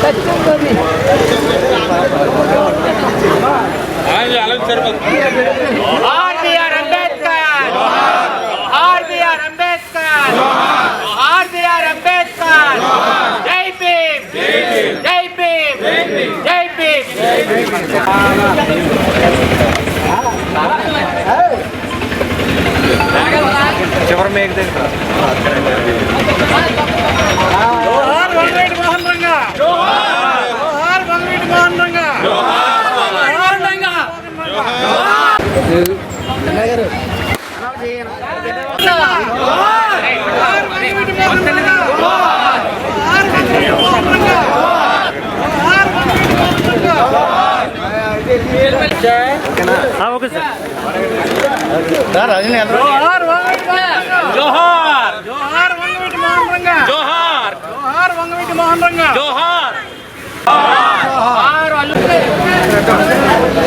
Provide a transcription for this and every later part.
Let's go. చివరి మేక దగ్గర జోహార్ వంగవీటి రంగా ఓకే సార్ జోహార్ వంగవీటి మోహన్ రంగా జోహార్ జోహార్ వంగవీటి మోహన్ రంగా జోహార్ జోహార్ వంగవీటి మోహన్ రంగా జోహార్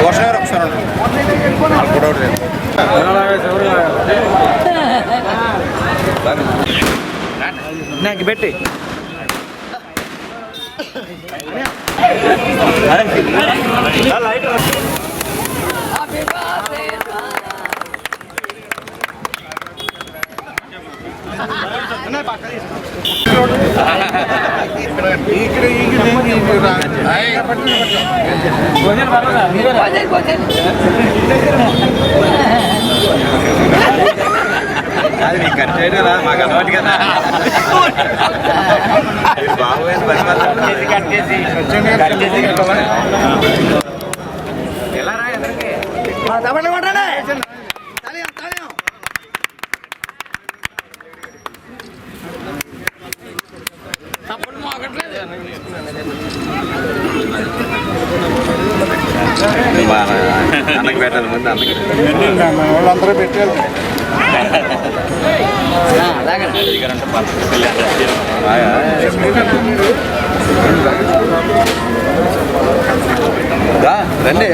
వర్షం ఒకసారి నాకు పెట్టి అది నీకు కట్ చేయడం రా మాకు అలవాటు కదా ఎలా రా అన్నకి పెట్టాలి ముందు అన్నకి వాళ్ళందరూ పెట్టారు రా, రండి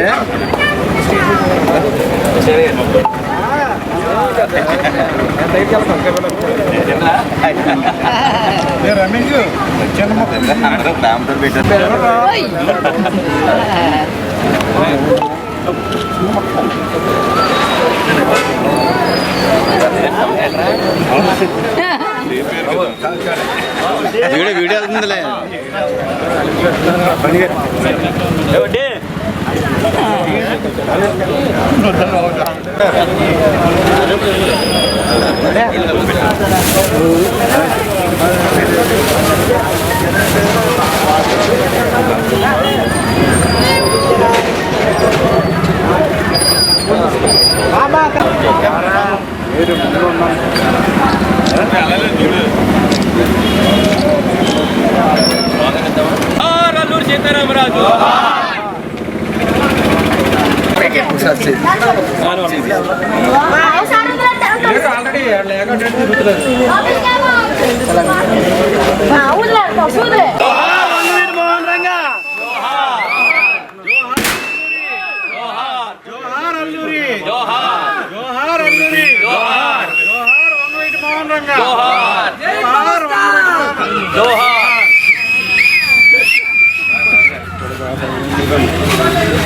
రమేష్ చిన్న మొక్క దాంతో పెట్టారు വീട് വീട് ഇറങ്ങുന്നില്ലേ Yeah.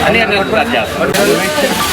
అని అంటే జోహార్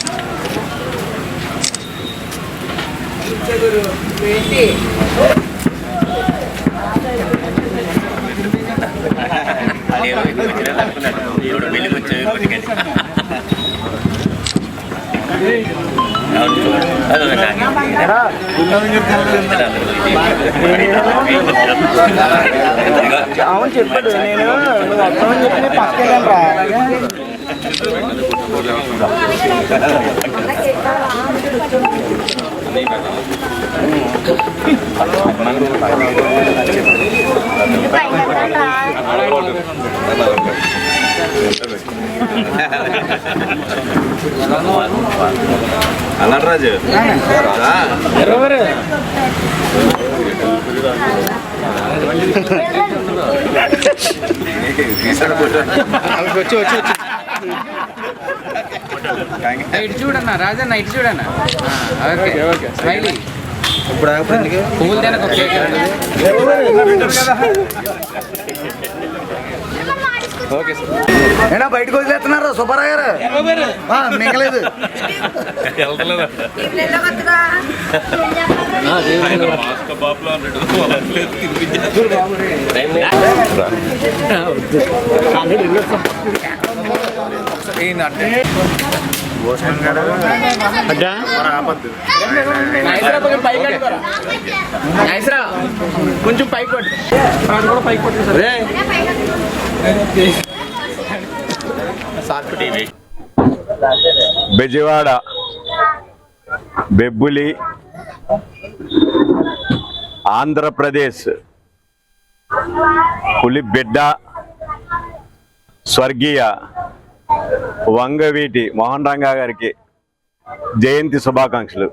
వచ్చే అవును చెప్పాడు. నేను వస్తావని చెప్పి నేను നടരാജ് കൊച്ചു കൊച്ചു കൊച്ചു ఇటు చూడన్నా రాజన్న ఇటు చూడన్నా. ఓకే. Okay smiley. ఇప్పుడు పువ్వులు తినక కేక్. Okay sir. ఏనా బయటకు వదిలేస్తున్నారు? సుబ్బారావు గారు? ఆ, మింగలేదు. నైస్రా కొంచెం పైకి కొంచెం అది కూడా పైకి బెజవాడ బెబ్బులి ఆంధ్రప్రదేశ్ పులి బిడ్డ స్వర్గీయ వంగవీటి మోహన్ రంగా గారికి జయంతి శుభాకాంక్షలు.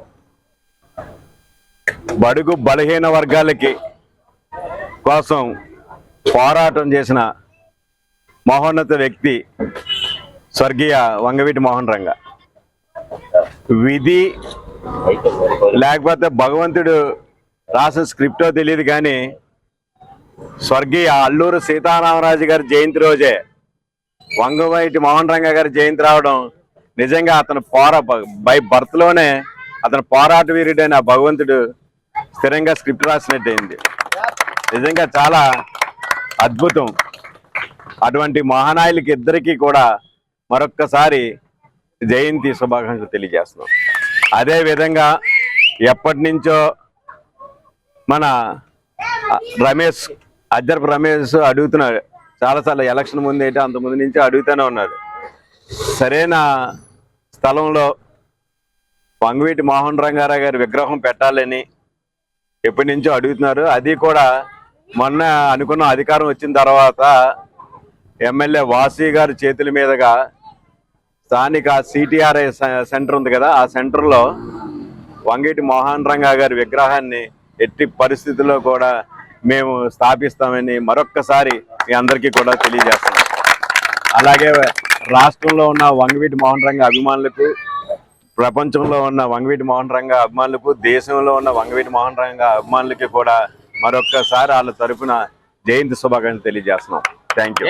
బడుగు బలహీన వర్గాలకి కోసం పోరాటం చేసిన మహోన్నత వ్యక్తి స్వర్గీయ వంగవీటి మోహన్ రంగ విధి లేకపోతే భగవంతుడు రాసిన స్క్రిప్టో తెలియదు కానీ స్వర్గీయ అల్లూరు సీతారామరాజు గారి జయంతి రోజే వంగవైటి మోహన్ రంగ గారి జయంతి రావడం నిజంగా అతను పోరా బై బర్త్లోనే అతను పోరాట వీరుడైన భగవంతుడు స్థిరంగా స్క్రిప్ట్ రాసినట్టయింది. నిజంగా చాలా అద్భుతం. అటువంటి మహానాయులకి ఇద్దరికీ కూడా మరొక్కసారి జయంతి శుభాకాంక్షలు తెలియజేస్తున్నాం. అదే విధంగా ఎప్పటి నుంచో మన రమేష్ అద్దరపు రమేష్ అడుగుతున్నాడు చాలాసార్లు ఎలక్షన్ ముందు ఏంటి అంత ముందు నుంచి అడుగుతూనే ఉన్నారు సరైన స్థలంలో వంగవీటి మోహన్ రంగారావు గారి విగ్రహం పెట్టాలని ఎప్పటి నుంచో అడుగుతున్నారు. అది కూడా మొన్న అనుకున్న అధికారం వచ్చిన తర్వాత ఎమ్మెల్యే వాసి గారి చేతుల మీదుగా స్థానిక సిటిఆర్ఐ సెంటర్ ఉంది కదా ఆ సెంటర్లో వంగేటి మోహన్ రంగా గారి విగ్రహాన్ని ఎట్టి పరిస్థితుల్లో కూడా మేము స్థాపిస్తామని మరొక్కసారి మీ అందరికీ కూడా తెలియజేస్తున్నాం. అలాగే రాష్ట్రంలో ఉన్న వంగవీటి మోహన్ రంగ అభిమానులకు ప్రపంచంలో ఉన్న వంగవీటి మోహన్ రంగ అభిమానులకు దేశంలో ఉన్న వంగవీటి మోహన్ రంగ అభిమానులకి కూడా మరొక్కసారి వాళ్ళ తరఫున జయంతి శుభాకాంక్షలు తెలియజేస్తున్నాం. Thank you